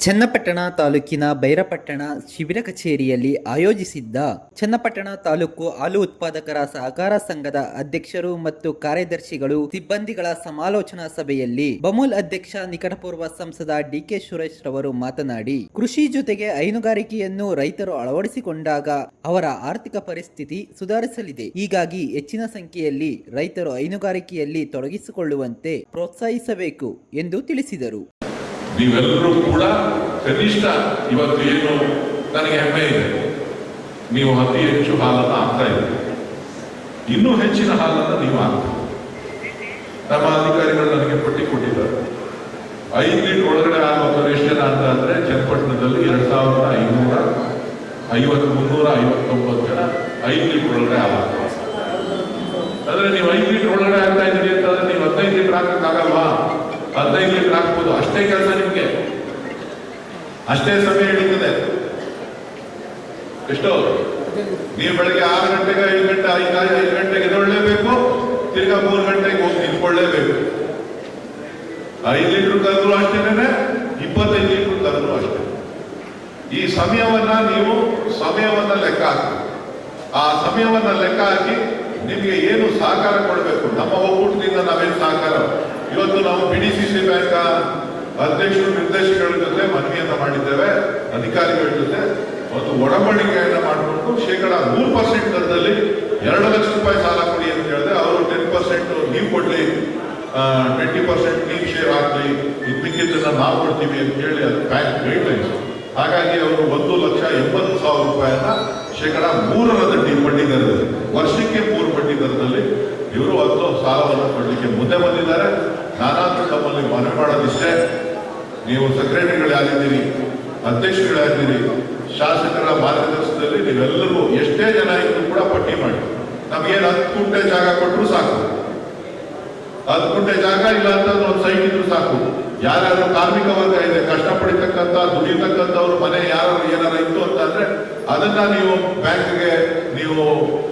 ಚನ್ನಪಟ್ಟಣ ತಾಲೂಕಿನ ಬೈರಪಟ್ಟಣ ಶಿಬಿರ ಕಚೇರಿಯಲ್ಲಿ ಆಯೋಜಿಸಿದ್ದ ಚನ್ನಪಟ್ಟಣ ತಾಲೂಕು ಹಾಲು ಉತ್ಪಾದಕರ ಸಹಕಾರ ಸಂಘದ ಅಧ್ಯಕ್ಷರು ಮತ್ತು ಕಾರ್ಯದರ್ಶಿಗಳು ಸಿಬ್ಬಂದಿಗಳ ಸಮಾಲೋಚನಾ ಸಭೆಯಲ್ಲಿ ಬಮೂಲ್ ಅಧ್ಯಕ್ಷ ನಿಕಟಪೂರ್ವ ಸಂಸದ ಡಿಕೆ ಸುರೇಶ್ ರವರು ಮಾತನಾಡಿ, ಕೃಷಿ ಜೊತೆಗೆ ಹೈನುಗಾರಿಕೆಯನ್ನು ರೈತರು ಅಳವಡಿಸಿಕೊಂಡಾಗ ಅವರ ಆರ್ಥಿಕ ಪರಿಸ್ಥಿತಿ ಸುಧಾರಿಸಲಿದೆ. ಹೀಗಾಗಿ ಹೆಚ್ಚಿನ ಸಂಖ್ಯೆಯಲ್ಲಿ ರೈತರು ಹೈನುಗಾರಿಕೆಯಲ್ಲಿ ತೊಡಗಿಸಿಕೊಳ್ಳುವಂತೆ ಪ್ರೋತ್ಸಾಹಿಸಬೇಕು ಎಂದು ತಿಳಿಸಿದರು. ನೀವೆಲ್ಲರೂ ಕೂಡ ಕನಿಷ್ಠ ಇವತ್ತು ಏನು ನನಗೆ ಹೆಮ್ಮೆ ಇದೆ. ನೀವು ಅತಿ ಹೆಚ್ಚು ಹಾಲನ್ನು ಆಗ್ತಾ ಇದ್ದೀರಿ. ಇನ್ನೂ ಹೆಚ್ಚಿನ ಹಾಲನ್ನು ನೀವು ಆಗ್ತೀರಿ ನಮ್ಮ ಅಧಿಕಾರಿಗಳು ನನಗೆ ಪಟ್ಟಿ ಕೊಟ್ಟಿದ್ದಾರೆ. ಐದು ಲೀಟರ್ ಒಳಗಡೆ ಆಗುವ ಎಷ್ಟು ಜನ ಅಂತ ಅಂದ್ರೆ ಚನ್ನಪಟ್ಟಣದಲ್ಲಿ ಎರಡ್ ಸಾವಿರದ ಐನೂರ ಐವತ್ತು, ಮುನ್ನೂರ ಐವತ್ತೊಂಬತ್ತು ಜನ ಐದು ಲೀಟರ್ ಒಳಗಡೆ ಆಗ್ತಾರೆ ಅಂದ್ರೆ ನೀವು ಐದು ಲೀಟರ್ ಒಳಗಡೆ ಆಗ್ತಾ ಇದ್ದೀರಿ ಅಂತಂದ್ರೆ ನೀವು ಹದಿನೈದು ಲೀಟರ್ ಹಾಕಕ್ಕಾಗಲ್ವಾ? ಹದಿನೈದು ಲೀಟರ್ ಹಾಕ್ಬೋದು. ಅಷ್ಟೇ ಕೆಲಸ ನಿಮ್ಗೆ. ಅಷ್ಟೇ ಸಮಯ ಹಿಡಿತದೆ. ಎಷ್ಟು ನೀವು ಬೆಳಗ್ಗೆ ಆರು ಗಂಟೆಗೆ, ಐದು ಗಂಟೆ, ಐದು ಐದು ಗಂಟೆಗೆ ಎದೊಳ್ಳೇಬೇಕು ತಿರ್ಗಾ ಮೂರು ಗಂಟೆಗೆ ಹೋಗಿ ನಿಂತ್ಕೊಳ್ಳೇಬೇಕು. ಐದು ಲೀಟರ್ ಕರೆದ್ರು ಅಷ್ಟೇನೆ ಇಪ್ಪತ್ತೈದು ಲೀಟರ್ ಕರೆದ್ರು ಅಷ್ಟೇ. ಈ ಸಮಯವನ್ನ ನೀವು ಸಮಯವನ್ನ ಲೆಕ್ಕ ಹಾಕಿ. ಆ ಸಮಯವನ್ನ ಲೆಕ್ಕ ಹಾಕಿ ನಿಮಗೆ ಏನು ಸಹಕಾರ ಕೊಡಬೇಕು? ನಮ್ಮ ಒಕ್ಕೂಟದಿಂದ ನಾವೇನು ಸಹಕಾರ ಇವತ್ತು ನಾವು P D C C bank ಅಧ್ಯಕ್ಷರು, ನಿರ್ದೇಶಕರ ಜೊತೆ ಮನವಿಯನ್ನ ಮಾಡಿದ್ದೇವೆ. ಅಧಿಕಾರಿಗಳ ಜೊತೆ. ಒಂದು ಒಡಂಬಡಿಕೆಯನ್ನ ಮಾಡಿಕೊಂಡು ಶೇಕಡ ನೂರು ಪರ್ಸೆಂಟ್ ದರದಲ್ಲಿ ಎರಡು ಲಕ್ಷ ರೂಪಾಯಿ ಸಾಲ ಕೊಡಿ ಅಂತ ಹೇಳಿದ್ರೆ ಅವರು ಟೆನ್ ಪರ್ಸೆಂಟ್ ನೀವು ಕೊಡ್ಲಿ ಟ್ವೆಂಟಿ ಪರ್ಸೆಂಟ್ ನೀವು ಶೇರ್ ಹಾಕ್ಲಿ ಮಿಕ್ಕಿದ್ದನ್ನ ನಾವು ಕೊಡ್ತೀವಿ ಅಂತ ಹೇಳಿ ಅದು ಬ್ಯಾಂಕ್ ಗೈಡ್ಲೈನ್ಸ್ ಹಾಗಾಗಿ ಅವರು ಒಂದು ಲಕ್ಷ ಎಂಬತ್ತು ಸಾವಿರ ರೂಪಾಯಿಯನ್ನ ಶೇಕಡ ಮೂರರ ಬಡ್ಡಿ ದರದಲ್ಲಿ, ವರ್ಷಕ್ಕೆ ಮೂರು ಬಡ್ಡಿ ದರದಲ್ಲಿ ಇವರು ಹತ್ತು ಸಾಲವನ್ನು ಕೊಡಲಿಕ್ಕೆ ಮುಂದೆ ಬಂದಿದ್ದಾರೆ. ನಾನಾದ್ರೂ ತಮ್ಮಲ್ಲಿ ಮನವಿ ಮಾಡೋದಿಷ್ಟೇ. ನೀವು ಸೆಕ್ರೆಟರಿಗಳಾಗಿದ್ದೀರಿ ಅಧ್ಯಕ್ಷಗಳಾಗಿದ್ದೀರಿ, ಶಾಸಕರ ಮಾರ್ಗದರ್ಶನದಲ್ಲಿ ನೀವೆಲ್ಲರೂ ಎಷ್ಟೇ ಜನ ಇದ್ರು ಕೂಡ ಪಟ್ಟಿ ಮಾಡಿ. ನಮಗೇನು ಹತ್ತು ಗುಂಟೆ ಜಾಗ ಕೊಟ್ಟರು ಸಾಕು. ಹತ್ತು ಗುಂಟೆ ಜಾಗ ಇಲ್ಲ ಅಂತಂದ್ರೆ ಒಂದು ಸೈಟ್ ಇದ್ರು ಸಾಕು. ಯಾರ್ಯಾರು ಕಾರ್ಮಿಕ ವರ್ಗ ಇದೆ, ಕಷ್ಟಪಡಿತಕ್ಕಂಥ, ದುಡಿತಕ್ಕಂಥವ್ರು ಮನೆ ಯಾರು ಏನಾರ ಇತ್ತು ಅಂತಂದ್ರೆ ಅದನ್ನ ನೀವು ಬ್ಯಾಂಕ್ಗೆ ನೀವು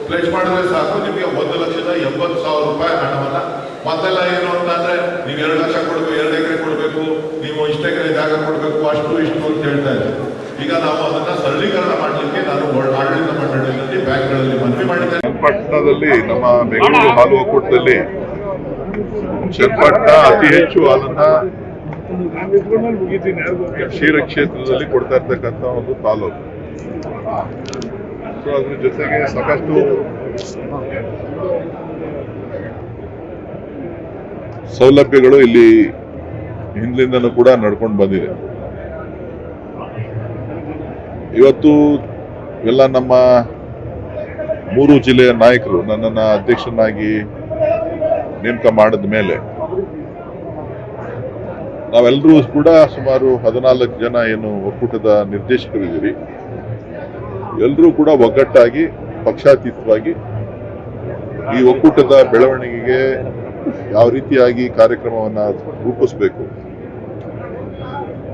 ಪ್ಲೇಸ್ ಮಾಡಿದ್ರೆ ಸಾಕು. ನಿಮಗೆ ಒಂದು ಲಕ್ಷದ ಎಂಬತ್ತು ಸಾವಿರ ರೂಪಾಯಿ ಹಣವನ್ನ. ಮತ್ತೆಲ್ಲ ಏನು ಅಂತಂದ್ರೆ ನೀವು ಎರಡು ಲಕ್ಷ ಕೊಡಬೇಕು, ಎರಡು ಎಕರೆ ಕೊಡಬೇಕು, ನೀವು ಇಷ್ಟು ಎಕರೆ ಜಾಗ ಕೊಡಬೇಕು, ಅಷ್ಟು ಇಷ್ಟು ಅಂತ ಹೇಳ್ತಾ ಇದ್ದಾರೆ ಈಗ ನಾವು ಅದನ್ನ ಸರಳೀಕರಣ ಮಾಡಲಿಕ್ಕೆ ನಾನು ಆಡಳಿತ ಮಂಡಳಿಯಲ್ಲಿ ಬ್ಯಾಂಕ್ಗಳಲ್ಲಿ ಮನವಿ ಮಾಡಿದ್ದೇನೆ. ಪಟ್ಟಣದಲ್ಲಿ ನಮ್ಮ ಬೆಂಗಳೂರು ಹಾಲು ಒಕ್ಕೂಟದಲ್ಲಿ ಅತಿ ಹೆಚ್ಚು ಹಾಲನ್ನ ಕ್ಷೀರ ಕ್ಷೇತ್ರದಲ್ಲಿ ಕೊಡ್ತಾ ಇರ್ತಕ್ಕಂಥ ಒಂದು ತಾಲೂಕು. ಸೊ ಅದ್ರ ಜೊತೆಗೆ ಸಾಕಷ್ಟು ಸೌಲಭ್ಯಗಳು ಇಲ್ಲಿ ಹಿಂದಿನಿಂದನೂ ಕೂಡ ನಡ್ಕೊಂಡು ಬಂದಿದೆ. ಇವತ್ತು ಎಲ್ಲ ನಮ್ಮ ಮೂರು ಜಿಲ್ಲೆಯ ನಾಯಕರು ನನ್ನನ್ನು ಅಧ್ಯಕ್ಷನಾಗಿ ನೇಮಕ ಮಾಡಿದ ಮೇಲೆ ನಾವೆಲ್ಲರೂ ಕೂಡ ಸುಮಾರು ಹದಿನಾಲ್ಕು ಜನ ಏನು ಒಕ್ಕೂಟದ ನಿರ್ದೇಶಕರಿದ್ದೀರಿ. ಎಲ್ಲರೂ ಕೂಡ ಒಗ್ಗಟ್ಟಾಗಿ, ಪಕ್ಷಾತೀತವಾಗಿ ಈ ಒಕ್ಕೂಟದ ಬೆಳವಣಿಗೆಗೆ ಯಾವ ರೀತಿಯಾಗಿ ಕಾರ್ಯಕ್ರಮವನ್ನು ರೂಪಿಸಬೇಕು.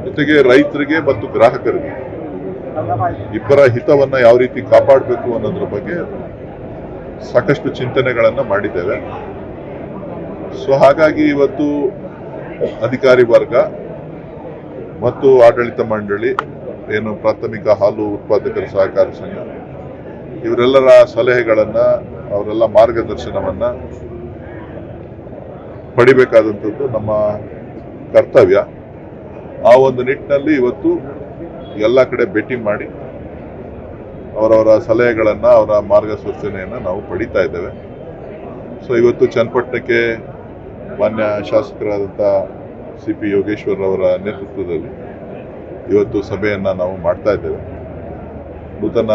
ಜೊತೆಗೆ ರೈತರಿಗೆ ಮತ್ತು ಗ್ರಾಹಕರಿಗೆ ಇಬ್ಬರ ಹಿತವನ್ನ ಯಾವ ರೀತಿ ಕಾಪಾಡಬೇಕು ಅನ್ನೋದ್ರ ಬಗ್ಗೆ ಸಾಕಷ್ಟು ಚಿಂತನೆಗಳನ್ನ ಮಾಡಿದ್ದೇವೆ. ಸೊ, ಹಾಗಾಗಿ ಇವತ್ತು ಅಧಿಕಾರಿ ವರ್ಗ ಮತ್ತು ಆಡಳಿತ ಮಂಡಳಿ, ಏನು ಪ್ರಾಥಮಿಕ ಹಾಲು ಉತ್ಪಾದಕರ ಸಹಕಾರ ಸಂಘ, ಇವರೆಲ್ಲರ ಸಲಹೆಗಳನ್ನು, ಅವರೆಲ್ಲ ಮಾರ್ಗದರ್ಶನವನ್ನು ಪಡಿಬೇಕಾದಂಥದ್ದು ನಮ್ಮ ಕರ್ತವ್ಯ. ಆ ಒಂದು ನಿಟ್ಟಿನಲ್ಲಿ ಇವತ್ತು ಎಲ್ಲ ಕಡೆ ಭೇಟಿ ಮಾಡಿ ಅವರವರ ಸಲಹೆಗಳನ್ನು, ಅವರ ಮಾರ್ಗಸೂಚನೆಯನ್ನು ನಾವು ಪಡಿತಾ ಇದ್ದೇವೆ. ಸೊ ಇವತ್ತು ಚನ್ನಪಟ್ಟಣಕ್ಕೆ ಮಾನ್ಯ ಶಾಸಕರಾದಂಥ ಸಿ ಪಿ ಯೋಗೇಶ್ವರ್ ಅವರ ನೇತೃತ್ವದಲ್ಲಿ ಇವತ್ತು ಸಭೆಯನ್ನು ನಾವು ಮಾಡ್ತಾ ಇದ್ದೇವೆ. ನೂತನ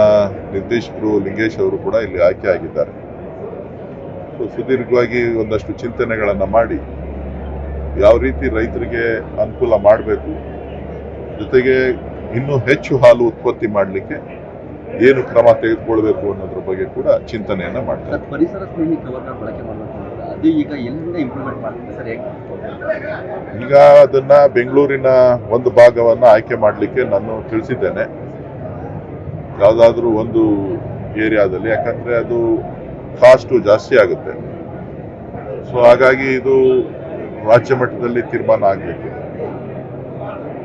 ನಿರ್ದೇಶಕರು ಲಿಂಗೇಶ್ ಅವರು ಕೂಡ ಇಲ್ಲಿ ಆಯ್ಕೆ ಆಗಿದ್ದಾರೆ. ಸೊ ಸುದೀರ್ಘವಾಗಿ ಒಂದಷ್ಟು ಚಿಂತನೆಗಳನ್ನು ಮಾಡಿ ಯಾವ ರೀತಿ ರೈತರಿಗೆ ಅನುಕೂಲ ಮಾಡಬೇಕು, ಜೊತೆಗೆ ಇನ್ನೂ ಹೆಚ್ಚು ಹಾಲು ಉತ್ಪತ್ತಿ ಮಾಡಲಿಕ್ಕೆ ಏನು ಕ್ರಮ ತೆಗೆದುಕೊಳ್ಬೇಕು ಅನ್ನೋದ್ರ ಬಗ್ಗೆ ಕೂಡ ಚಿಂತನೆಯನ್ನು ಮಾಡ್ತಾರೆ ಸರ್, ಪರಿಸರ ಸ್ನೇಹಿ ಬಳಕೆ ಮಾಡಬೇಕು. ಈಗ ಎಲ್ಲಿಂದ ಹೇಗೆ ಈಗ ಅದನ್ನ ಬೆಂಗಳೂರಿನ ಒಂದು ಭಾಗವನ್ನು ಆಯ್ಕೆ ಮಾಡಲಿಕ್ಕೆ ನಾನು ತಿಳಿಸಿದ್ದೇನೆ. ಯಾವುದಾದ್ರೂ ಒಂದು ಏರಿಯಾದಲ್ಲಿ, ಯಾಕಂದ್ರೆ ಅದು ಕಾಸ್ಟು ಜಾಸ್ತಿ ಆಗುತ್ತೆ. ಸೊ ಹಾಗಾಗಿ ಇದು ರಾಜ್ಯ ಮಟ್ಟದಲ್ಲಿ ತೀರ್ಮಾನ ಆಗಬೇಕು.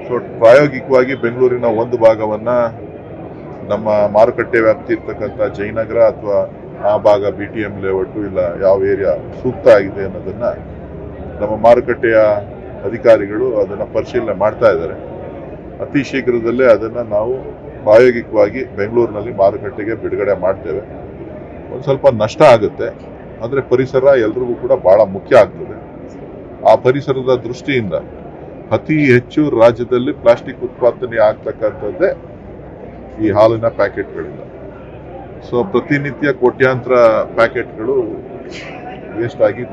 ಸೊ ಪ್ರಾಯೋಗಿಕವಾಗಿ ಬೆಂಗಳೂರಿನ ಒಂದು ಭಾಗವನ್ನ ನಮ್ಮ ಮಾರುಕಟ್ಟೆ ವ್ಯಾಪ್ತಿ ಇರ್ತಕ್ಕಂಥ ಜಯನಗರ ಅಥವಾ ಆ ಭಾಗ ಬಿ ಟಿ ಎಂ ಲೇಔಟು ಇಲ್ಲ, ಯಾವ ಏರಿಯಾ ಸೂಕ್ತ ಆಗಿದೆ ಅನ್ನೋದನ್ನ ನಮ್ಮ ಮಾರುಕಟ್ಟೆಯ ಅಧಿಕಾರಿಗಳು ಅದನ್ನ ಪರಿಶೀಲನೆ ಮಾಡ್ತಾ ಇದ್ದಾರೆ. ಅತಿ ಶೀಘ್ರದಲ್ಲೇ ಅದನ್ನ ನಾವು ಪ್ರಾಯೋಗಿಕವಾಗಿ ಬೆಂಗಳೂರಿನಲ್ಲಿ ಮಾರುಕಟ್ಟೆಗೆ ಬಿಡುಗಡೆ ಮಾಡ್ತೇವೆ. ಒಂದು ಸ್ವಲ್ಪ ನಷ್ಟ ಆಗುತ್ತೆ ಆದರೆ ಪರಿಸರ ಎಲ್ರಿಗೂ ಕೂಡ ಬಹಳ ಮುಖ್ಯ ಆಗ್ತದೆ. ಆ ಪರಿಸರದ ದೃಷ್ಟಿಯಿಂದ ಅತಿ ಹೆಚ್ಚು ರಾಜ್ಯದಲ್ಲಿ ಪ್ಲಾಸ್ಟಿಕ್ ಉತ್ಪಾದನೆ ಆಗ್ತಕ್ಕಂಥದ್ದೇ ಈ ಹಾಲಿನ ಪ್ಯಾಕೆಟ್ಗಳಿಂದ. ಸೊ ಪ್ರತಿನಿತ್ಯ ಕೋಟ್ಯಾಂತರ ಪ್ಯಾಕೆಟ್ಗಳು ವೇಸ್ಟ್ ಆಗಿ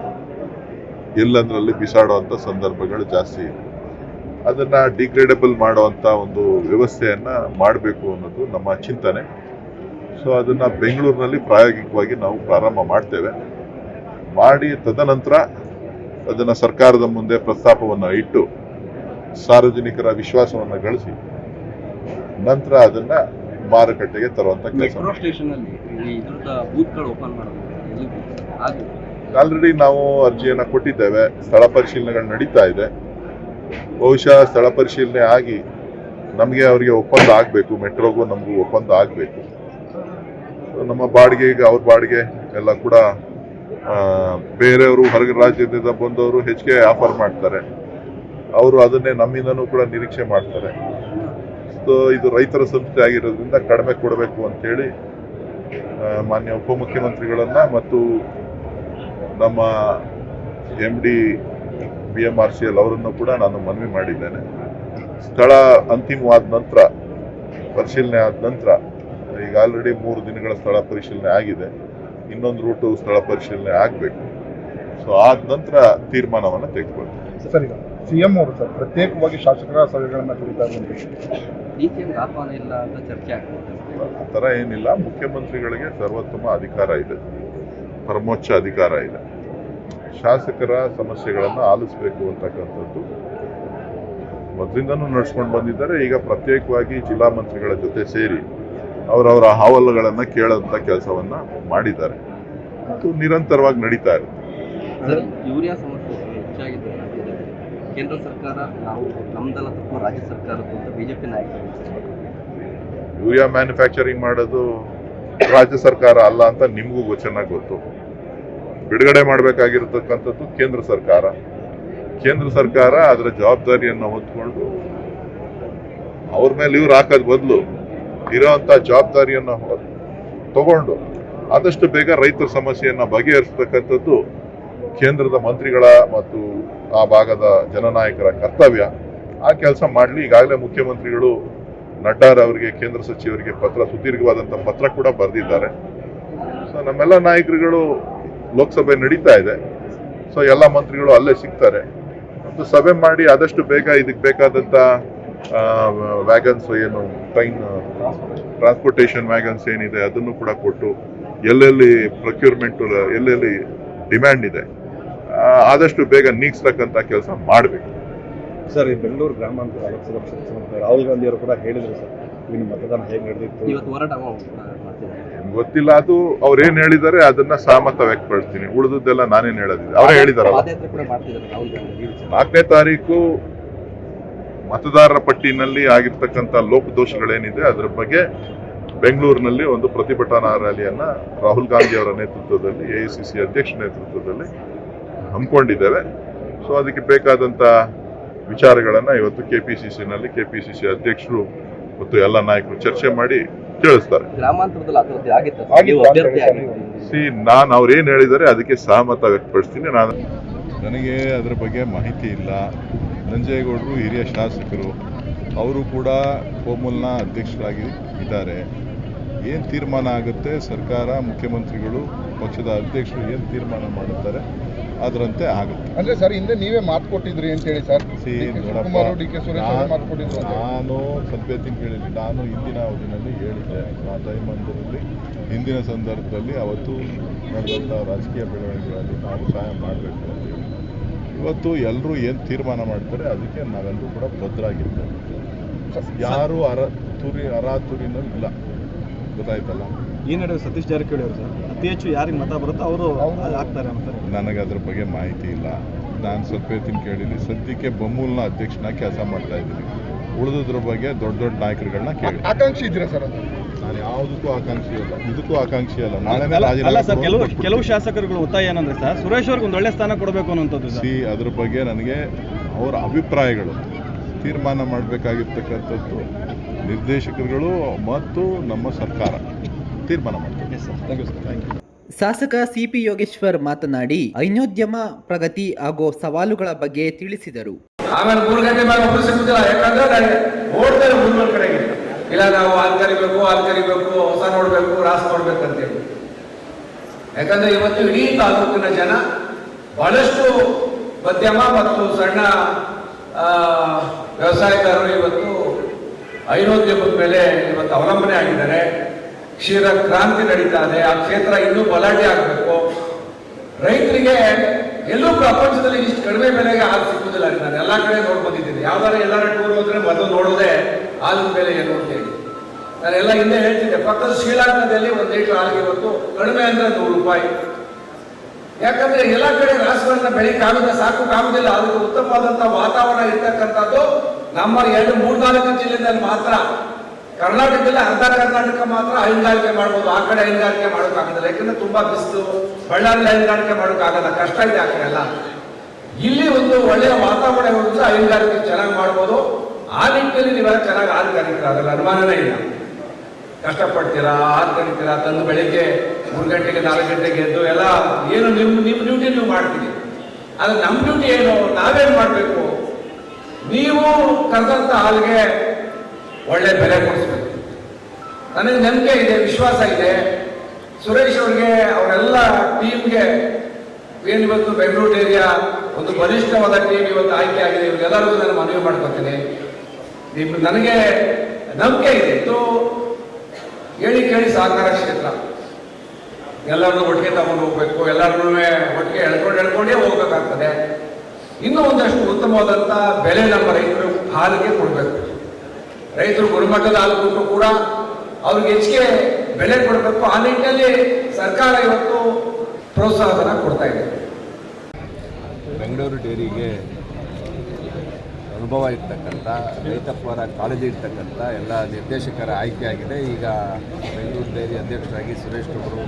ಎಲ್ಲಂದ್ರಲ್ಲಿ ಬಿಸಾಡುವಂಥ ಸಂದರ್ಭಗಳು ಜಾಸ್ತಿ ಇದೆ ಅದನ್ನು ಡಿಗ್ರೇಡಬಲ್ ಮಾಡುವಂಥ ಒಂದು ವ್ಯವಸ್ಥೆಯನ್ನು ಮಾಡಬೇಕು ಅನ್ನೋದು ನಮ್ಮ ಚಿಂತನೆ. ಸೊ ಅದನ್ನು ಬೆಂಗಳೂರಿನಲ್ಲಿ ಪ್ರಾಯೋಗಿಕವಾಗಿ ನಾವು ಪ್ರಾರಂಭ ಮಾಡ್ತೇವೆ. ಮಾಡಿ ತದನಂತರ ಅದನ್ನು ಸರ್ಕಾರದ ಮುಂದೆ ಪ್ರಸ್ತಾಪವನ್ನು ಇಟ್ಟು ಸಾರ್ವಜನಿಕರ ವಿಶ್ವಾಸವನ್ನು ಗಳಿಸಿ ನಂತರ ಅದನ್ನ ಮಾರುಕಟ್ಟೆಗೆ ತರುವಂತ ಕೆಲಸ ಆಲ್ರೆಡಿ ನಾವು ಅರ್ಜಿಯನ್ನ ಕೊಟ್ಟಿದ್ದೇವೆ. ಸ್ಥಳ ಪರಿಶೀಲನೆಗಳು ನಡೀತಾ ಇದೆ. ಬಹುಶಃ ಸ್ಥಳ ಪರಿಶೀಲನೆ ಆಗಿ ನಮಗೆ ಅವರಿಗೆ ಒಪ್ಪಂದ ಆಗಬೇಕು. ಮೆಟ್ರೋಗೂ ನಮಗೂ ಒಪ್ಪಂದ ಆಗಬೇಕು. ನಮ್ಮ ಬಾಡಿಗೆಗೆ ಅವ್ರ ಬಾಡಿಗೆ ಎಲ್ಲ ಕೂಡ ಬೇರೆಯವರು ಹೊರಗೆ ರಾಜ್ಯದಿಂದ ಬಂದವರು ಹೆಚ್ಚಿಗೆ ಆಫರ್ ಮಾಡ್ತಾರೆ. ಅವರು ಅದನ್ನೇ ನಮ್ಮಿಂದನೂ ಕೂಡ ನಿರೀಕ್ಷೆ ಮಾಡ್ತಾರೆ. ಸೊ ಇದು ರೈತರ ಸಂಸ್ಥೆ ಆಗಿರೋದ್ರಿಂದ ಕಡಿಮೆ ಕೊಡಬೇಕು ಅಂತೇಳಿ ಮಾನ್ಯ ಉಪಮುಖ್ಯಮಂತ್ರಿಗಳನ್ನ ಮತ್ತು ನಮ್ಮ M D B M R C L ಅವರನ್ನು ಕೂಡ ನಾನು ಮನವಿ ಮಾಡಿದ್ದೇನೆ. ಸ್ಥಳ ಅಂತಿಮವಾದ ನಂತರ, ಪರಿಶೀಲನೆ ಆದ ನಂತರ, ಈಗ ಆಲ್ರೆಡಿ ಮೂರು ದಿನಗಳ ಸ್ಥಳ ಪರಿಶೀಲನೆ ಆಗಿದೆ. ಇನ್ನೊಂದು ರೂಟು ಸ್ಥಳ ಪರಿಶೀಲನೆ ಆಗಬೇಕು. ಸೊ ಆದ ನಂತರ ತೀರ್ಮಾನವನ್ನು ತೆಗೆದುಕೊಳ್ತೀವಿ ಸಿಎಂ ಅವರು ಸರ್, ಪ್ರತ್ಯೇಕವಾಗಿ ಶಾಸಕರ ಸಭೆಗಳನ್ನು ಕರೀತಾ ಇದ್ದಾರೆ ಡಿ ಆಹ್ವಾನ ಇಲ್ಲ ಅಂತ ಚರ್ಚೆ ಆಗ್ತದೆ ಆ ಥರ ಏನಿಲ್ಲ. ಮುಖ್ಯಮಂತ್ರಿಗಳಿಗೆ ಸರ್ವೋತ್ತಮ ಅಧಿಕಾರ ಇದೆ. ಪರಮೋಚ್ಚ ಅಧಿಕಾರ ಇದೆ. ಶಾಸಕರ ಸಮಸ್ಯೆಗಳನ್ನು ಆಲಿಸಬೇಕು ಅಂತಕ್ಕಂಥದ್ದು ಮೊದಲಿಂದನೂ ನಡೆಸ್ಕೊಂಡು ಬಂದಿದ್ದಾರೆ. ಈಗ ಪ್ರತ್ಯೇಕವಾಗಿ ಜಿಲ್ಲಾ ಮಂತ್ರಿಗಳ ಜೊತೆ ಸೇರಿ ಅವರವರ ಹಾವಲ್ಲುಗಳನ್ನು ಕೇಳೋಂಥ ಕೆಲಸವನ್ನ ಮಾಡಿದ್ದಾರೆ. ಅದು ನಿರಂತರವಾಗಿ ನಡೀತಾ ಇರುತ್ತೆ ಸರ್ ಯೂರಿಯಾ ಸಮಸ್ಯೆ ಹೆಚ್ಚಾಗಿದೆ ರಾಜ್ಯದಲ್ಲಿ ಕೇಂದ್ರ ಸರ್ಕಾರ ನಾವು ನಮ್ದಲ್ಲ ತಪ್ಪು, ರಾಜ್ಯ ಸರ್ಕಾರದ್ದು ಅಂತ ಬಿಜೆಪಿ ನಾಯಕರು ಯೂರಿಯಾ ಮ್ಯಾನುಫ್ಯಾಕ್ಚರಿಂಗ್ ಮಾಡೋದು ರಾಜ್ಯ ಸರ್ಕಾರ ಅಲ್ಲ ಅಂತ ನಿಮಗೂ ಚೆನ್ನಾಗಿ ಗೊತ್ತು. ಬಿಡುಗಡೆ ಮಾಡಬೇಕಾಗಿರತಕ್ಕಂಥದ್ದು ಕೇಂದ್ರ ಸರ್ಕಾರ. ಕೇಂದ್ರ ಸರ್ಕಾರ ಅದರ ಜವಾಬ್ದಾರಿಯನ್ನು ಹೊತ್ಕೊಂಡು ಅವ್ರ ಮೇಲೆ ಇವ್ರು ಹಾಕೋದ್ ಬದಲು ಇರೋಂಥ ಜವಾಬ್ದಾರಿಯನ್ನು ತಗೊಂಡು ಆದಷ್ಟು ಬೇಗ ರೈತರ ಸಮಸ್ಯೆಯನ್ನು ಬಗೆಹರಿಸತಕ್ಕಂಥದ್ದು ಕೇಂದ್ರದ ಮಂತ್ರಿಗಳ ಮತ್ತು ಆ ಭಾಗದ ಜನನಾಯಕರ ಕರ್ತವ್ಯ, ಆ ಕೆಲಸ ಮಾಡಲಿ. ಈಗಾಗಲೇ ಮುಖ್ಯಮಂತ್ರಿಗಳು ನಡ್ಡಾರ್ ಅವರಿಗೆ, ಕೇಂದ್ರ ಸಚಿವರಿಗೆ ಪತ್ರ ಸುದೀರ್ಘವಾದಂಥ ಪತ್ರ ಕೂಡ ಬರೆದಿದ್ದಾರೆ. ಸೊ ನಮ್ಮೆಲ್ಲ ನಾಯಕರುಗಳು ಲೋಕಸಭೆ ನಡೀತಾ ಇದೆ. ಸೊ ಎಲ್ಲ ಮಂತ್ರಿಗಳು ಅಲ್ಲೇ ಸಿಗ್ತಾರೆ. ಒಂದು ಸಭೆ ಮಾಡಿ ಆದಷ್ಟು ಬೇಗ ಇದಕ್ಕೆ ಬೇಕಾದಂಥ ವ್ಯಾಗನ್ಸ್ ಏನು, ಟ್ರೈನ್, ಟ್ರಾನ್ಸ್ಪೋರ್ಟೇಷನ್ ವ್ಯಾಗನ್ಸ್ ಏನಿದೆ ಅದನ್ನು ಕೂಡ ಕೊಟ್ಟು ಎಲ್ಲೆಲ್ಲಿ ಪ್ರೊಕ್ಯೂರ್ಮೆಂಟು, ಎಲ್ಲೆಲ್ಲಿ ಡಿಮ್ಯಾಂಡ್ ಇದೆ ಆದಷ್ಟು ಬೇಗ ನೀಗಿಸ್ತಕ್ಕಂಥ ಕೆಲಸ ಮಾಡಬೇಕು. ಸರ್ ಈ ಬೆಂಗಳೂರು ಗ್ರಾಮಾಂತರ ಲೋಕಸಭಾ ಕ್ಷೇತ್ರ ರಾಹುಲ್ ಗಾಂಧಿ ಅವರು ಕೂಡ ಹೇಳಿದ್ರು ಸರ್ ನಿಮ್ಮ ಮತದಾನ ಹೇಗೆ ನಡೆದಿತ್ತು ಇವತ್ತು ಹೋರಾಟ ಗೊತ್ತಿಲ್ಲ ಅದು ಅವ್ರು ಏನ್ ಹೇಳಿದ್ದಾರೆ ಅದನ್ನ ಸಹಮತ ವ್ಯಕ್ತಪಡಿಸ್ತೀನಿ. ಉಳಿದದ್ದೆಲ್ಲ ನಾನೇನ್ ಹೇಳೋದಿಲ್ಲ. ಅವರೇ ಹೇಳಿದಾರ ನಾಲ್ಕನೇ ತಾರೀಕು ಮತದಾರರ ಪಟ್ಟಿನಲ್ಲಿ ಆಗಿರ್ತಕ್ಕಂಥ ಲೋಪದೋಷಗಳೇನಿದೆ ಅದರ ಬಗ್ಗೆ ಬೆಂಗಳೂರಿನಲ್ಲಿ ಒಂದು ಪ್ರತಿಭಟನಾ ರ್ಯಾಲಿಯನ್ನ ರಾಹುಲ್ ಗಾಂಧಿ ಅವರ ನೇತೃತ್ವದಲ್ಲಿ ಎಐಸಿಸಿ ಅಧ್ಯಕ್ಷ ನೇತೃತ್ವದಲ್ಲಿ ಹಮ್ಮಿಕೊಂಡಿದ್ದೇವೆ. ಸೊ ಅದಕ್ಕೆ ಬೇಕಾದಂಥ ವಿಚಾರಗಳನ್ನು ಇವತ್ತು ಕೆ ಪಿ ಸಿ ಸಿನಲ್ಲಿ ಕೆ ಪಿ ಸಿ ಸಿ ಅಧ್ಯಕ್ಷರು ಮತ್ತು ಎಲ್ಲ ನಾಯಕರು ಚರ್ಚೆ ಮಾಡಿ ಕೇಳಿಸ್ತಾರೆ. ಸಿ ನಾನು ಅವ್ರು ಏನು ಹೇಳಿದ್ದಾರೆ ಅದಕ್ಕೆ ಸಹಮತ ವ್ಯಕ್ತಪಡಿಸ್ತೀನಿ. ನಾನು ನನಗೆ ಅದರ ಬಗ್ಗೆ ಮಾಹಿತಿ ಇಲ್ಲ. ನಂಜೇಗೌಡರು ಹಿರಿಯ ಶಾಸಕರು ಅವರು ಕೂಡ ಕೋಮಲ್ನ ಅಧ್ಯಕ್ಷರಾಗಿ ಇದ್ದಾರೆ. ಏನು ತೀರ್ಮಾನ ಆಗುತ್ತೆ? ಸರ್ಕಾರ ಮುಖ್ಯಮಂತ್ರಿಗಳು ಪಕ್ಷದ ಅಧ್ಯಕ್ಷರು ಏನು ತೀರ್ಮಾನ ಮಾಡುತ್ತಾರೆ? ಅದರಂತೆ ಆಗುತ್ತೆ. ಅಂದ್ರೆ ಸರ್ ಹಿಂದೆ ನೀವೇ ಮಾತು ಕೊಟ್ಟಿದ್ರಿ ಅಂತ ಹೇಳಿ ಸರ್ ಡಿ ಕೆ ಸುರೇಶ್ ನಾನ್- ಮಾತು ಕೊಟ್ಟಿದ್ರು ಅಂತ. ನಾನು ಸಭ್ಯತೆಗೆ ಹೇಳಿಲ್ಲ ನಾನು ಹಿಂದಿನ ಅವಧಿನಲ್ಲಿ ಹೇಳಿದ್ದೆ. ಆ ಟೈಮಂದಲ್ಲಿ ಹಿಂದಿನ ಸಂದರ್ಭದಲ್ಲಿ ಅವತ್ತು ನಡೆದಂಥ ರಾಜಕೀಯ ಬೆಳವಣಿಗೆಗಳಲ್ಲಿ ನಾವು ಸಹಾಯ ಮಾಡಬೇಕು ಅಂತ ಹೇಳಿ ಇವತ್ತು ಎಲ್ಲರೂ ಏನು ತೀರ್ಮಾನ ಮಾಡ್ತಾರೆ ಅದಕ್ಕೆ ನಾವೆಲ್ಲರೂ ಕೂಡ ಭದ್ರಾಗಿರ್ತೇವೆ ಯಾರು ಅರ ತುರಿ ಅರಾತುರಿನೂ ತುರಿನಲ್ಲಿ ಇಲ್ಲ ಗೊತ್ತಾಯ್ತಲ್ಲ? ಈ ನಡುವೆ ಸತೀಶ್ ಜಾರಕಿಹೊಳಿ ಅವರು ಸರ್ ಅತಿ ಹೆಚ್ಚು ಯಾರಿಗೆ ಮತ ಬರುತ್ತೋ ಅವರು ಆಗ್ತಾರೆ ಅಂತಾರೆ ನನಗೆ ಅದ್ರ ಬಗ್ಗೆ ಮಾಹಿತಿ ಇಲ್ಲ. ನಾನು ಸ್ವಲ್ಪ ಹೊತ್ತಿನ ಕೇಳಿದ್ದೀನಿ. ಸದ್ಯಕ್ಕೆ ಬೊಮ್ಮೂಲ್ನ ಅಧ್ಯಕ್ಷನ ಕೆಲಸ ಮಾಡ್ತಾ ಇದ್ದೀನಿ. ಉಳಿದುದ್ರ ಬಗ್ಗೆ ದೊಡ್ಡ ದೊಡ್ಡ ನಾಯಕರುಗಳನ್ನ ಕೇಳಿ. ಆಕಾಂಕ್ಷಿ ಇದ್ದೀರಾ ಸರ್ ನಾನು ಯಾವುದಕ್ಕೂ ಆಕಾಂಕ್ಷಿ ಅಲ್ಲ ಇದಕ್ಕೂ ಆಕಾಂಕ್ಷಿ ಅಲ್ಲ. ನಾಳೆ ಅಲ್ಲ- ಅಲ್ಲ ಸರ್ ಕೆಲವು ಕೆಲವು ಶಾಸಕರುಗಳು ಒತ್ತಾಯ ಏನಂದ್ರೆ ಸರ್ ಸುರೇಶ್ ಅವ್ರಿಗೆ ಒಂದು ಒಳ್ಳೆ ಸ್ಥಾನ ಕೊಡಬೇಕು ಅನ್ನೋಂಥದ್ದು ಸರ್. ಸಿ ಅದ್ರ ಬಗ್ಗೆ ನನಗೆ ಅವರ ಅಭಿಪ್ರಾಯಗಳು. ತೀರ್ಮಾನ ಮಾಡಬೇಕಾಗಿರ್ತಕ್ಕಂಥದ್ದು ನಿರ್ದೇಶಕರುಗಳು ಮತ್ತು ನಮ್ಮ ಸರ್ಕಾರ. ತೀರ್ಮಾನ ಮಾಡ್ತೀವಿ. Yes sir thank you sir thank you ಶಾಸಕ ಸಿಪಿ ಯೋಗೇಶ್ವರ್ ಮಾತನಾಡಿ ಐನೋದ್ಯಮ ಪ್ರಗತಿ ಹಾಗೂ ಸವಾಲುಗಳ ಬಗ್ಗೆ ತಿಳಿಸಿದರು. ಆಮೇಲೆ ಮೂರು ಗಂಟೆ ಮೇಲೆ ಸಿಗುತ್ತಿಲ್ಲ ಸಿಗುದಿಲ್ಲ ಯಾಕಂದ್ರೆ ಓಡ್ತಾರೆ ಮೂರು ಕಡೆಗೆ. ಇಲ್ಲ ನಾವು ಹಾಲ್ ಕರಿಬೇಕು ಹಾಲು ಕರಿಬೇಕು ಹೊಸ ನೋಡ್ಬೇಕು ರಾಸ್ ನೋಡ್ಬೇಕು ಅಂತೇಳಿ ಯಾಕಂದ್ರೆ ಇವತ್ತು ಇಡೀ ತಾಲೂಕಿನ ಜನ ಬಹಳಷ್ಟು ಮಧ್ಯಮ ಮತ್ತು ಸಣ್ಣ ಆ, ವ್ಯವಸಾಯಗಾರರು ಇವತ್ತು ಐನೋದ್ಯಮದ ಮೇಲೆ ಇವತ್ತು ಅವಲಂಬನೆ ಆಗಿದ್ದಾರೆ. ಕ್ಷೀರ ಕ್ರಾಂತಿ ನಡೀತಾ ಇದೆ, ಆ ಕ್ಷೇತ್ರ ಇನ್ನೂ ಬಲಾಢ್ಯ ಆಗಬೇಕು. ರೈತರಿಗೆ ಎಲ್ಲೂ ಪ್ರಪಂಚದಲ್ಲಿ ಇಷ್ಟು ಕಡಿಮೆ ಬೆಲೆಗೆ ಹಾಲು ಸಿಕ್ಕುವುದಿಲ್ಲ ನಾನು ಎಲ್ಲ ಕಡೆ ನೋಡಿ ಬಂದಿದ್ದೀನಿ. ಯಾವ್ದಾರ ಎಲ್ಲಾರ ಟೂರ್ ಹೋದ್ರೆ ಮೊದಲು ನೋಡೋದೇ ಹಾಲಿನ ಬೆಲೆ ಏನು ಅಂತ ಹೇಳಿ. ನಾನೆಲ್ಲ ಹಿಂದೆ ಹೇಳ್ತಿದ್ದೆ, ಪಕ್ಕದ ಶ್ರೀಲಂಕಾದಲ್ಲಿ ಒಂದು ಲೀಟರ್ ಹಾಲಿಗೆ ಇವತ್ತು ಕಡಿಮೆ ಅಂದ್ರೆ ನೂರು ರೂಪಾಯಿ. ಯಾಕಂದ್ರೆ ಎಲ್ಲ ಕಡೆ ರಾಸುಗಳನ್ನ ಸಾಕು ಸಾಕೋಕ್ಕಾಗುದಿಲ್ಲ ಅದಕ್ಕೆ ಉತ್ತಮವಾದಂತಹ ವಾತಾವರಣ ಇರ್ತಕ್ಕಂಥದ್ದು ನಮ್ಮ ಎರಡು ಮೂರ್ನಾಲ್ಕು ಜಿಲ್ಲೆಯಲ್ಲಿ ಮಾತ್ರ. ಕರ್ನಾಟಕದಲ್ಲಿ ಅರ್ಧ ಕರ್ನಾಟಕ ಮಾತ್ರ ಹೈನುಗಾರಿಕೆ ಮಾಡ್ಬೋದು. ಆ ಕಡೆ ಹೈನುಗಾರಿಕೆ ಮಾಡೋಕ್ಕಾಗೋದಿಲ್ಲ ಯಾಕಂದ್ರೆ ತುಂಬಾ ಬಿಸಿಲು ಬಳ್ಳಾರಿ ಹೈನುಗಾರಿಕೆ ಮಾಡೋಕ್ಕಾಗಲ್ಲ. ಕಷ್ಟ ಇದೆ ಆ ಕಡೆ ಎಲ್ಲ. ಇಲ್ಲಿ ಒಂದು ಒಳ್ಳೆಯ ವಾತಾವರಣ ಇರೋದ್ರಿಂದ ಹೈನುಗಾರಿಕೆ ಚೆನ್ನಾಗಿ ಮಾಡ್ಬೋದು. ಆ ನಿಟ್ಟಿನಲ್ಲಿ ನೀವೆಲ್ಲ ಚೆನ್ನಾಗಿ ಹಾಲು ಕರೀತೀರ ಅನುಮಾನನೇ ಇಲ್ಲ. ಕಷ್ಟಪಡ್ತೀರಾ ಹಾಲು ಕರೀತೀರಾ ತಂದು ಬೆಳಿಗ್ಗೆ ಮೂರು ಗಂಟೆಗೆ, ನಾಲ್ಕು ಗಂಟೆಗೆ ಎದ್ದು ಎಲ್ಲ ಏನು ನಿಮ್ಮ ನಿಮ್ಮ ಡ್ಯೂಟಿ ನೀವು ಮಾಡ್ತೀರಿ. ಆದ್ರೆ ನಮ್ಮ ಡ್ಯೂಟಿ ಏನು? ನಾವೇನ್ ಮಾಡಬೇಕು? ನೀವು ಕರೆದಂತ ಹಾಲಿಗೆ ಒಳ್ಳೆ ಬೆಲೆ ಕೊಡಿಸ್ಬೇಕು ನನಗೆ ನಂಬಿಕೆ ಇದೆ, ವಿಶ್ವಾಸ ಇದೆ. ಸುರೇಶ್ ಅವ್ರಿಗೆ, ಅವರೆಲ್ಲ ಟೀಮ್ಗೆ ಏನು ಇವತ್ತು ಬೆಂಗಳೂರು ಏರಿಯಾ ಒಂದು ಬಲಿಷ್ಠವಾದ ಟೀಮ್ ಇವತ್ತು ಆಯ್ಕೆ ಆಗಿದೆ ಇವರೆಲ್ಲರಿಗೂ ನಾನು ಮನವಿ ಮಾಡ್ಕೊತೀನಿ. ನಿಮ್, ನನಗೆ ನಂಬಿಕೆ ಇದೆ. ಇದು ಹೇಳಿ ಕೇಳಿ ಸಹಕಾರ ಕ್ಷೇತ್ರ. ಎಲ್ಲರನ್ನೂ ಒಟ್ಟಿಗೆ ತಗೊಂಡು ಹೋಗ್ಬೇಕು, ಎಲ್ಲರನ್ನೂ ಒಟ್ಟಿಗೆ ಎಳ್ಕೊಂಡು ಎಳ್ಕೊಂಡೇ ಹೋಗ್ಬೇಕಾಗ್ತದೆ. ಇನ್ನೂ ಒಂದಷ್ಟು ಉತ್ತಮವಾದಂಥ ಬೆಲೆ ನಮ್ಮ ರೈತರು ಹಾಲಿಗೆ ಕೊಡಬೇಕು. ರೈತರು ಗುಣಮಟ್ಟದ ಹಾಲು ಕೊಟ್ಟರು ಕೂಡ ಅವ್ರಿಗೆ ಹೆಚ್ಚಿಗೆ ಬೆಲೆ ಕೊಡಬೇಕು. ಆ ನಿಟ್ಟಿನಲ್ಲಿ ಸರ್ಕಾರ ಇವತ್ತು ಪ್ರೋತ್ಸಾಹನ ಕೊಡ್ತಾ ಇದೆ. ಬೆಂಗಳೂರು ಡೇರಿಗೆ ಅನುಭವ ಇರ್ತಕ್ಕಂಥ ರೈತಪರ ಕಾಳಜಿ ಇರ್ತಕ್ಕಂಥ ಎಲ್ಲ ನಿರ್ದೇಶಕರ ಆಯ್ಕೆ ಆಗಿದೆ. ಈಗ ಬೆಂಗಳೂರು ಡೈರಿ ಅಧ್ಯಕ್ಷರಾಗಿ ಸುರೇಶ್ ಅವರು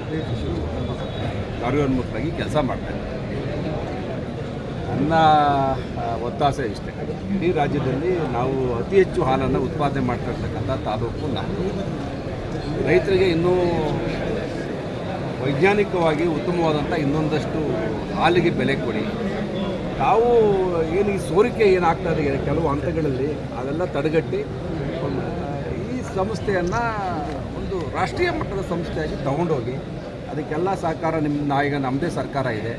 ಕಾರ್ಯೋನ್ಮುಖರಾಗಿ ಕೆಲಸ ಮಾಡ್ತಾರೆ ನನ್ನ ಒತ್ತಾಸೆ ಇಷ್ಟೇ. ಇಡೀ ರಾಜ್ಯದಲ್ಲಿ ನಾವು ಅತಿ ಹೆಚ್ಚು ಹಾಲನ್ನು ಉತ್ಪಾದನೆ ಮಾಡ್ತಿರ್ತಕ್ಕಂಥ ತಾಲೂಕು ನಮ್ಮದು ರೈತರಿಗೆ ಇನ್ನೂ ವೈಜ್ಞಾನಿಕವಾಗಿ ಉತ್ತಮವಾದಂಥ ಇನ್ನೊಂದಷ್ಟು ಹಾಲಿಗೆ ಬೆಲೆ ಕೊಡಿ. ತಾವು ಏನು ಈ ಸೋರಿಕೆ ಏನಾಗ್ತಾ ಇದೆ ಕೆಲವು ಹಂತಗಳಲ್ಲಿ ಅದೆಲ್ಲ ತಡೆಗಟ್ಟಿ ಈ ಸಂಸ್ಥೆಯನ್ನು ಒಂದು ರಾಷ್ಟ್ರೀಯ ಮಟ್ಟದ ಸಂಸ್ಥೆಯಾಗಿ ತಗೊಂಡೋಗಿ ಅದಕ್ಕೆಲ್ಲ ಸಹಕಾರ ನಿಮ್ಮ ಈಗ ನಮ್ಮದೇ ಸರ್ಕಾರ ಇದೆ.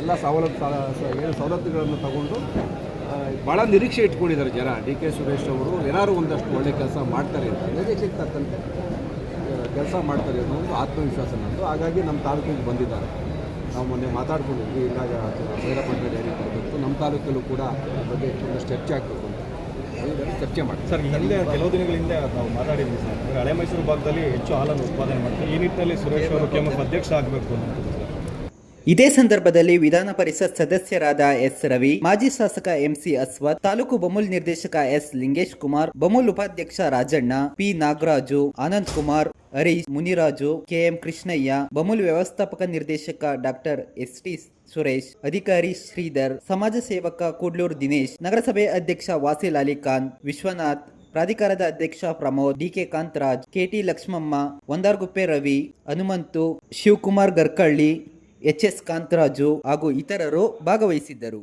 ಎಲ್ಲ ಸವಲತ್ತು ಏನು ಸವಲತ್ತುಗಳನ್ನು ತಗೊಂಡು ಭಾಳ ನಿರೀಕ್ಷೆ ಇಟ್ಕೊಂಡಿದ್ದಾರೆ ಜನ. ಡಿ ಕೆ ಸುರೇಶ್ ಅವರು ಏನಾದ್ರು ಒಂದಷ್ಟು ಒಳ್ಳೆ ಕೆಲಸ ಮಾಡ್ತಾರೆ ಅಂತ. ನಿರೀಕ್ಷೆಗೆ ತಕ್ಕಂತೆ ಕೆಲಸ ಮಾಡ್ತಾರೆ ಅನ್ನೋ ಒಂದು ಆತ್ಮವಿಶ್ವಾಸ ನಂದು ಹಾಗಾಗಿ ನಮ್ಮ ತಾಲೂಕಿಗೆ ಬಂದಿದ್ದಾರೆ. ನಾವು ಮೊನ್ನೆ ಮಾತಾಡ್ಕೊಂಡಿದ್ವಿ, ಇಲ್ಲಾಗ ಭೈರಪಟ್ಟ ಡೈರಿ ಕೊಡಬೇಕು. ನಮ್ಮ ತಾಲೂಕಲ್ಲೂ ಕೂಡ ಅದ್ರ ಬಗ್ಗೆ ಒಂದಷ್ಟು ಚರ್ಚೆ ಆಗಬೇಕು ಅಂತ. ಚರ್ಚೆ ಮಾಡಿ ಸರ್ ಹಿಂದೆ ಕೆಲವು ದಿನಗಳಿಂದ ನಾವು ಮಾತಾಡಿದ್ವಿ ಸರ್. ಹಳೆ ಮೈಸೂರು ಭಾಗದಲ್ಲಿ ಹೆಚ್ಚು ಹಾಲನ್ನು ಉತ್ಪಾದನೆ ಮಾಡ್ತೀವಿ ಈ ನಿಟ್ಟಿನಲ್ಲಿ ಸುರೇಶ್ ಅವರು ಕೆಮ್ಮು ಅಧ್ಯಕ್ಷ ಆಗಬೇಕು ಸರ್ ಇದೇ ಸಂದರ್ಭದಲ್ಲಿ ವಿಧಾನ ಪರಿಷತ್ ಸದಸ್ಯರಾದ ಎಸ್ ರವಿ, ಮಾಜಿ ಶಾಸಕ ಎಂಸಿ ಅಸ್ವತ್ ತಾಲೂಕು ಬಮೂಲ್ ನಿರ್ದೇಶಕ ಎಸ್ ಲಿಂಗೇಶ್ ಕುಮಾರ್, ಬಮೂಲ್ ಉಪಾಧ್ಯಕ್ಷ ರಾಜಣ್ಣ, ಪಿ ನಾಗರಾಜು ಆನಂದ್ ಕುಮಾರ್, ಹರೀಶ್ ಮುನಿರಾಜು ಕೆಎಂ ಕೃಷ್ಣಯ್ಯ, ಬಮೂಲ್ ವ್ಯವಸ್ಥಾಪಕ ನಿರ್ದೇಶಕ ಡಾಕ್ಟರ್ ಎಸ್ ಟಿ ಸುರೇಶ್, ಅಧಿಕಾರಿ ಶ್ರೀಧರ್, ಸಮಾಜ ಸೇವಕ ಕೂಡ್ಲೂರು ದಿನೇಶ್, ನಗರಸಭೆ ಅಧ್ಯಕ್ಷ ವಾಸಿಲ್ ಅಲಿ ಖಾನ್, ವಿಶ್ವನಾಥ್, ಪ್ರಾಧಿಕಾರದ ಅಧ್ಯಕ್ಷ Pramod DK Kantharaj KT Lakshmamma, Ondarguppe Ravi, Hanumanthu, Shivakumar Garkalli H S Kantharaju ಹಾಗೂ ಇತರರು ಭಾಗವಹಿಸಿದ್ದರು.